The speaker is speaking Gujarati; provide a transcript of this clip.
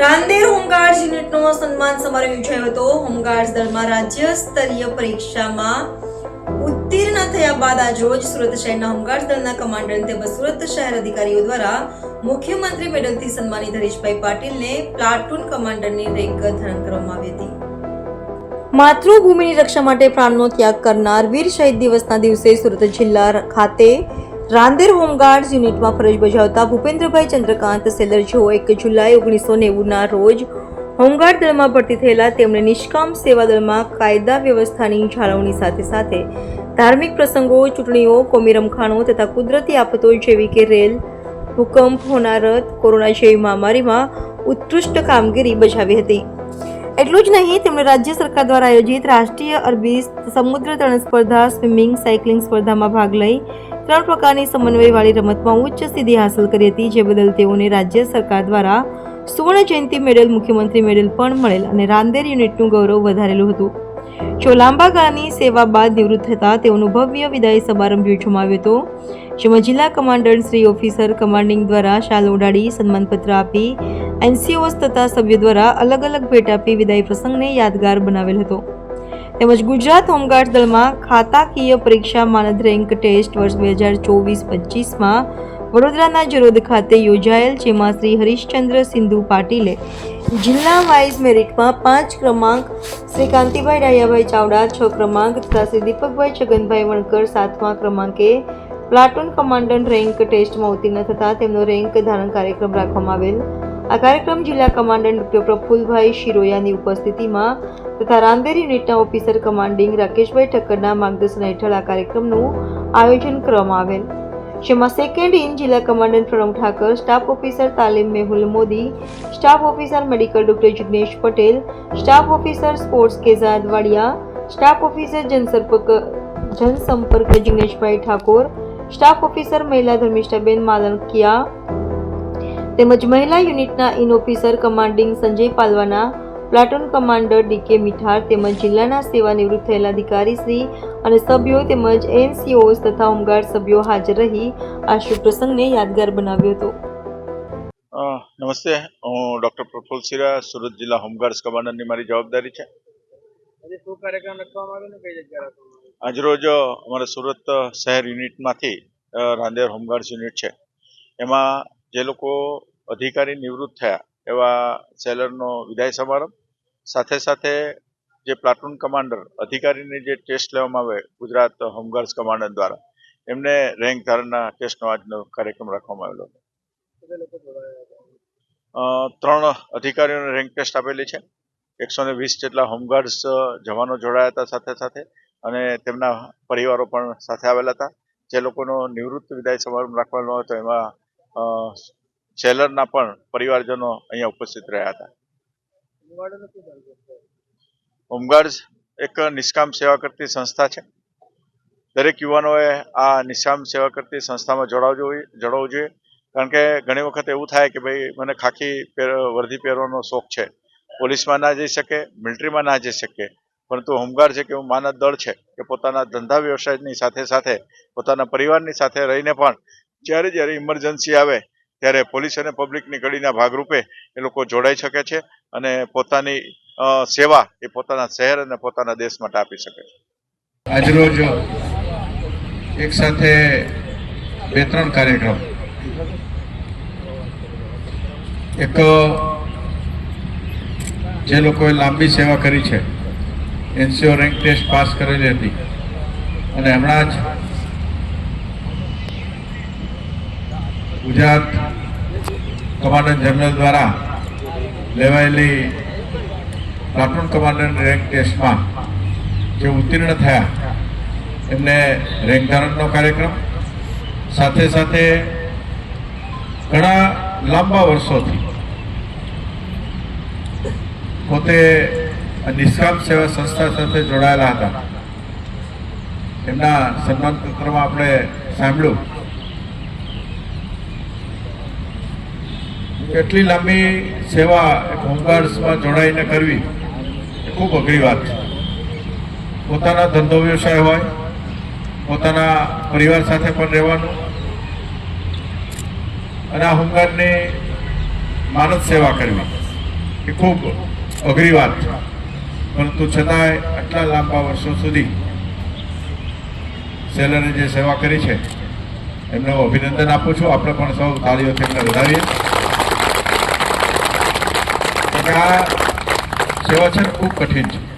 રાંદેર હોમગાર્ડ્સ યુનિટનો સન્માન સમારોહ યોજાયો હતો. હોમગાર્ડ્સ દળમાં રાજ્ય સ્તરીય પરીક્ષામાં ઉત્તીર્ણ થયા બાદ આજરોજ સુરત શહેરના હોમગાર્ડ દળના કમાન્ડર તેમજ સુરત શહેર અધિકારીઓ દ્વારા મુખ્યમંત્રી મેડલથી સન્માનિત હરીશભાઈ પાટીલને પ્લાટૂન કમાન્ડરની રેન્ક ધારણ કરવામાં આવી હતી. માતૃભૂમિની રક્ષા માટે પ્રાણનો ત્યાગ કરનાર વીર શહીદ દિવસના દિવસે સુરત જિલ્લા ખાતે રાંદેર હોમગાર્ડ્સ યુનિટમાં ફરજ બજાવતા ભૂપેન્દ્રભાઈ ચંદ્રકાંત સેલર જેઓ એક જુલાઈ ઓગણીસો નેવુંના રોજ હોમગાર્ડ દળમાં ભરતી થયેલા તેમણે નિષ્કામ સેવા દળમાં કાયદા વ્યવસ્થાની જાળવણી સાથે સાથે ધાર્મિક પ્રસંગો, ચૂંટણીઓ કોમી રમખાણો તથા કુદરતી આફતો જેવી કે રેલ, ભૂકંપ, હોનારત, કોરોના જેવી મહામારીમાં ઉત્કૃષ્ટ કામગીરી બજાવી હતી. એટલું જ નહીં, તેમણે રાજ્ય સરકાર દ્વારા આયોજિત રાષ્ટ્રીય અરબી સમુદ્ર તરણ સ્પર્ધા, સ્વિમિંગ, સાયકલિંગ સ્પર્ધામાં ભાગ લઈ ત્રણ પ્રકારની સમન્વયવાળી રમતમાં ઉચ્ચ સિદ્ધિ હાંસલ કરી હતી, જે બદલ તેઓને રાજ્ય સરકાર દ્વારા સુવર્ણ જયંતિ મેડલ, મુખ્યમંત્રી મેડલ પણ મળેલ અને રાંદેર યુનિટનું ગૌરવ વધારેલું હતું. જો લાંબા ગાળાની સેવા બાદ નિવૃત્ત થતા, તેઓનું ભવ્ય વિદાય સમારંભ યોજવામાં આવ્યો હતો, જેમાં જિલ્લા કમાન્ડર શ્રી ઓફિસર કમાન્ડિંગ દ્વારા શાલ ઓઢાડી સન્માનપત્ર આપી, એનસીઓસ તથા સભ્યો દ્વારા અલગ અલગ ભેટ આપી વિદાય પ્રસંગને યાદગાર બનાવેલ હતો. તેમજ ગુજરાત હોમગાર્ડ દળમાં ખાતાકીય પરીક્ષા માનદ રેન્ક ટેસ્ટ વર્ષ બે હજાર ચોવીસ પચીસમાં વડોદરાના જરોદ ખાતે યોજાયેલ, જેમાં શ્રી હરીશચંદ્ર સિંધુ પાટીલે જિલ્લા વાઇઝ મેરિટમાં પાંચ ક્રમાંક, શ્રી કાંતિભાઈ ડાયાભાઈ ચાવડા છ ક્રમાંક તથા શ્રી દીપકભાઈ છગનભાઈ વણકર સાતમા ક્રમાંકે પ્લાટૂન કમાન્ડન્ટ રેન્ક ટેસ્ટમાં ઉત્તીર્ણ થતા તેમનો રેન્ક ધારણ કાર્યક્રમ રાખવામાં આવેલ. આ કાર્યક્રમ જિલ્લા કમાન્ડન્ટ ડૉક્ટર પ્રફુલભાઈ શિરોયાની ઉપસ્થિતિમાં તથા રાંદેરી યુનિટના ઓફિસર કમાન્ડિંગ રાકેશભાઈ ઠક્કરના માર્ગદર્શન હેઠળ આ કાર્યક્રમનું આયોજન કરવામાં આવેલ. જેમાં સેકન્ડ ઇન જિલ્લા commandant Pranav Thakar staff officer તાલીમ Mehul Modi staff officer medical doctor Jignesh Patel staff officer sports Kezad Wadia staff officer જનસંપર્ક જનસંપર્ક જિગ્નેશભાઈ ઠાકોર સ્ટાફ ઓફિસર મહિલા ધર્મિષ્ઠાબેન માલણકિયા તેમજ મહિલા યુનિટના in officer commanding Sanjay Palvana platoon commander DK Mithar તેમજ જિલ્લાના સેવા નિવૃત્ત થયેલા અધિકારી શ્રી અને સભ્યો તેમજ એનસીઓસ તથા હોમગાર્ડ સભ્યો હાજર રહી આ શુભ પ્રસંગને યાદગાર બનાવ્યો હતો. નમસ્તે. હું ડૉક્ટર પ્રફુલ સિરા સુરત જિલ્લા હોમગાર્ડ્સ કમાન્ડરની મારી જવાબદારી છે. આજરોજ અમારા સુરત શહેર યુનિટમાંથી રાંદેર હોમગાર્ડ્સ યુનિટ છે. એમાં જે લોકો અધિકારી નિવૃત્ત થયા એવા સેલરનો વિદાય સમારંભ, સાથે સાથે જે પ્લાટૂન કમાન્ડર, અધિકારીની જે ટેસ્ટ લેવામાં આવે, ગુજરાત હોમગાર્ડ્સ કમાન્ડર દ્વારા, એમને રેન્ક ધારણના ટેસ્ટનો આજનો કાર્યક્રમ રાખવામાં આવેલો ત્રણ અધિકારીઓને રેન્ક ટેસ્ટ આપેલી છે. એકસો ને વીસ જેટલા હોમગાર્ડ્સ જવાનો જોડાયા હતા સાથે સાથે, અને તેમના પરિવારો પણ સાથે આવેલા હતા. જે લોકોનો નિવૃત્ત વિદાય સમારંભ રાખવાનો હતો, એમાં સેલરના પણ પરિવારજનો અહીંયા ઉપસ્થિત રહ્યા હતા. હોમગાર્ડ્સ એક નિષ્કામ સેવા કરતી સંસ્થા છે. દરેક યુવાનોએ આ નિષ્કામ સેવા કરતી સંસ્થામાં જોડાવવું જોઈએ જોડાવવું જોઈએ. કારણ કે ઘણી વખત એવું થાય કે ભાઈ, મને ખાખી વર્ધી પહેરવાનો શોખ છે. પોલીસમાં ના જઈ શકે, મિલિટરીમાં ના જઈ શકે. પરંતુ હોમગાર્ડ છે કે એવું માનદ દળ છે, કે પોતાના ધંધા વ્યવસાયની સાથે સાથે, પોતાના પરિવારની સાથે રહીને પણ જ્યારે જ્યારે ઇમરજન્સી આવે, ત્યારે પોલીસ અને પબ્લિકની કડીના ભાગરૂપે એ લોકો જોડાઈ શકે છે અને પોતાની સેવા એ પોતાના શહેર અને પોતાના દેશ માટે આપી શકે છે. આજરોજ એક સાથે બે ત્રણ કાર્યક્રમ. એક, જે લોકોએ લાંબી સેવા કરી છે, એનસીઓ રેન્ક ટેસ્ટ પાસ કરેલી હતી. અને હમણાં જ ગુજરાત કમાન્ડર જનરલ દ્વારા લેવાયેલી પ્લાટુન કમાન્ડર રેન્ક ટેસ્ટમાં જે ઉત્તીર્ણ થયા, એમને રેન્ક ધારણનો કાર્યક્રમ. સાથે સાથે ઘણા લાંબા વર્ષોથી પોતે નિષ્કામ સેવા સંસ્થા સાથે જોડાયેલા હતા. એમના સન્માન પત્રમાં આપણે સાંભળ્યું કેટલી લાંબી સેવા હોમગાર્ડ્સમાં જોડાઈને કરવી, એ ખૂબ અઘરી વાત છે. પોતાના ધંધો વ્યવસાય હોય, પોતાના પરિવાર સાથે પણ રહેવાનું, અને આ હોમગાર્ડની માનદ સેવા કરવી, એ ખૂબ અઘરી વાત છે. પરંતુ છતાંય આટલા લાંબા વર્ષો સુધી સેલરે જે સેવા કરી છે, એમને હું અભિનંદન આપું છું. આપણે પણ સૌ તાળીઓથી એમને વધાવીએ. કારણ કે સેવા છે ખૂબ કઠિન છે.